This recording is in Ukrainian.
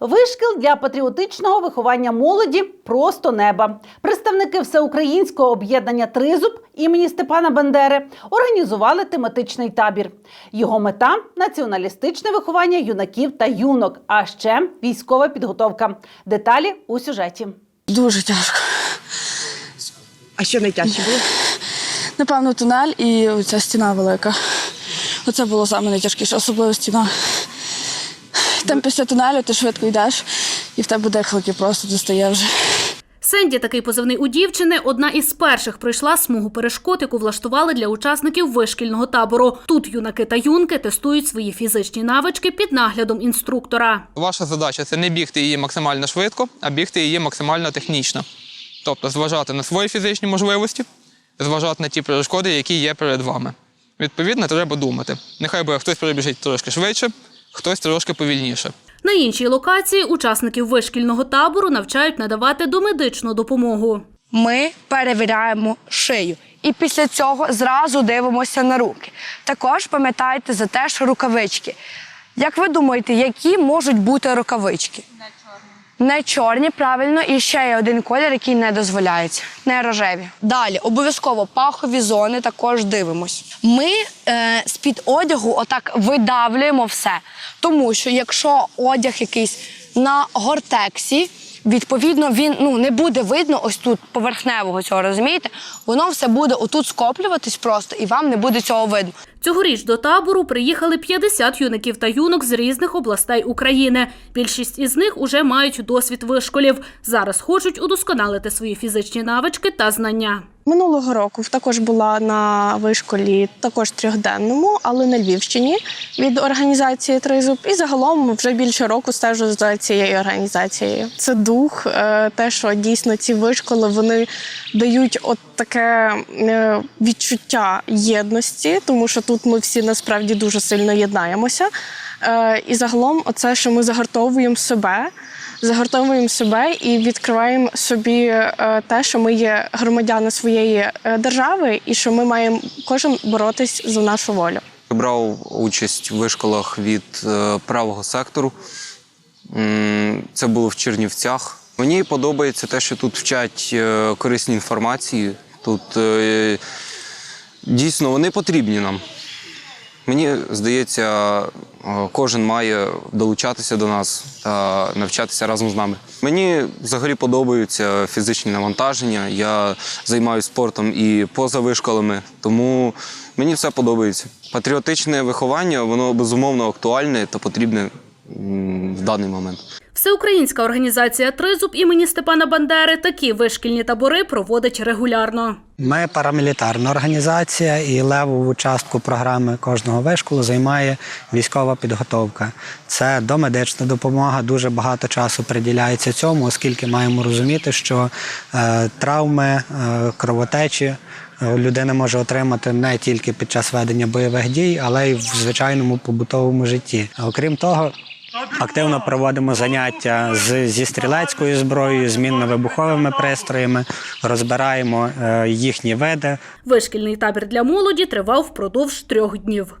Вишкіл для патріотичного виховання молоді просто неба. Представники всеукраїнського об'єднання Тризуб імені Степана Бандери організували тематичний табір. Його мета націоналістичне виховання юнаків та юнок, а ще військова підготовка. Деталі у сюжеті. Дуже тяжко. А що найтяжче було? Напевно, тунель і ця стіна велика. Оце було саме найтяжкіше, особливо стіна. Там після тунелю ти швидко йдеш, і в тебе дихалки просто достає вже. Сенді, такий позивний у дівчини, одна із перших пройшла смугу перешкод, яку влаштували для учасників вишкільного табору. Тут юнаки та юнки тестують свої фізичні навички під наглядом інструктора. Ваша задача це не бігти її максимально швидко, а бігти її максимально технічно. Тобто зважати на свої фізичні можливості, зважати на ті перешкоди, які є перед вами. Відповідно, треба думати. Нехай буде хтось перебіжить трошки швидше, хтось трошки повільніше. На іншій локації учасників вишкільного табору навчають надавати домедичну допомогу. ми перевіряємо шию. І після цього зразу дивимося на руки. Також пам'ятайте за те, що рукавички. Як ви думаєте, які можуть бути рукавички? Не чорні. Не чорні, правильно, і ще є один колір, який не дозволяється. Не рожеві. Далі обов'язково пахові зони також дивимось. Ми е, з-під одягу отак видавлюємо все. Тому що якщо одяг якийсь на гортексі, Відповідно, він ну не буде видно ось тут поверхневого цього, розумієте? Воно все буде отут скоплюватись просто, і вам не буде цього видно. Цьогоріч до табору приїхали 50 юників та юнок з різних областей України. Більшість із них уже мають досвід вишколів. Зараз хочуть удосконалити свої фізичні навички та знання. Минулого року також була на вишколі, також трьохденному, але на Львівщині від організації Тризуб. І загалом вже більше року стежу за цією організацією. Це дух, е, те, що дійсно ці вишколи вони дають от таке е, відчуття єдності, тому що тут ми всі насправді дуже сильно єднаємося. Е, І загалом, оце, що ми загартовуємо себе загартовуємо себе і відкриваємо собі е, те, що ми є громадяни своєї е, держави, і що ми маємо кожен боротись за нашу волю. Брав участь в вишколах від е, правого сектору. Це було в Чернівцях. Мені подобається те, що тут вчать корисні інформації. Тут дійсно вони потрібні нам. Мені здається, кожен має долучатися до нас та навчатися разом з нами. Мені взагалі подобаються фізичні навантаження. Я займаюся спортом і поза вишколами, тому мені все подобається. Патріотичне виховання воно безумовно актуальне та потрібне в даний момент. Всеукраїнська організація Тризуб імені Степана Бандери такі вишкільні табори проводить регулярно. Ми парамілітарна організація, і левову частку програми кожного вишколу займає військова підготовка. Це домедична допомога. Дуже багато часу приділяється цьому, оскільки маємо розуміти, що е, травми, е, кровотечі. е, Людина може отримати не тільки під час ведення бойових дій, але й в звичайному побутовому житті. Окрім того, активно проводимо заняття з, зі стрілецькою зброєю, з мінно-вибуховими пристроями, розбираємо е, їхні види, Вишкільний табір для молоді тривав впродовж трьох днів.